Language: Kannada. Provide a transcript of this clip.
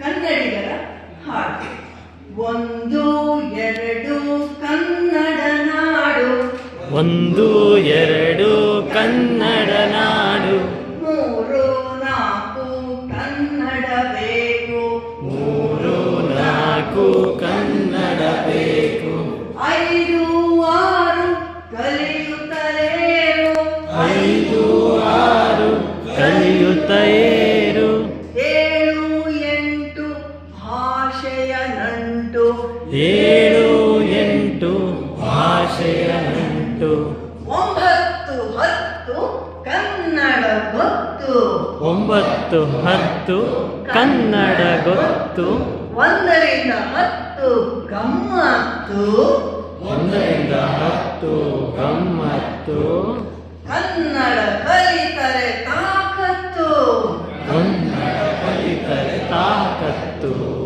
ಕನ್ನಡಿಗರ ಹಾಡು. ಒಂದು ಎರಡು ಕನ್ನಡ ನಾಡು. ಒಂದು ಎರಡು ಕನ್ನಡ ನಾಡು. ಮೂರು ನಾಲ್ಕು ಕನ್ನಡ ಬೇಕು. ಮೂರು ನಾಲ್ಕು ಕನ್ನಡ ಏಳು ಎಂಟು ಭಾಷೆಯ ನಂಟು ಒಂಬತ್ತು ಹತ್ತು ಕನ್ನಡ ಗೊತ್ತು. ಒಂಬತ್ತು ಹತ್ತು ಕನ್ನಡ ಗೊತ್ತು. ಒಂದರಿಂದ ಹತ್ತು ಗಮ್ಮತ್ತು. ಒಂದರಿಂದ ಹತ್ತು ಗಮ್ಮತ್ತು. ಕನ್ನಡ ಕಲಿತರೆ ತಾಕತ್ತು. ಕನ್ನಡ ಕಲಿತರೆ ತಾಕತ್ತು.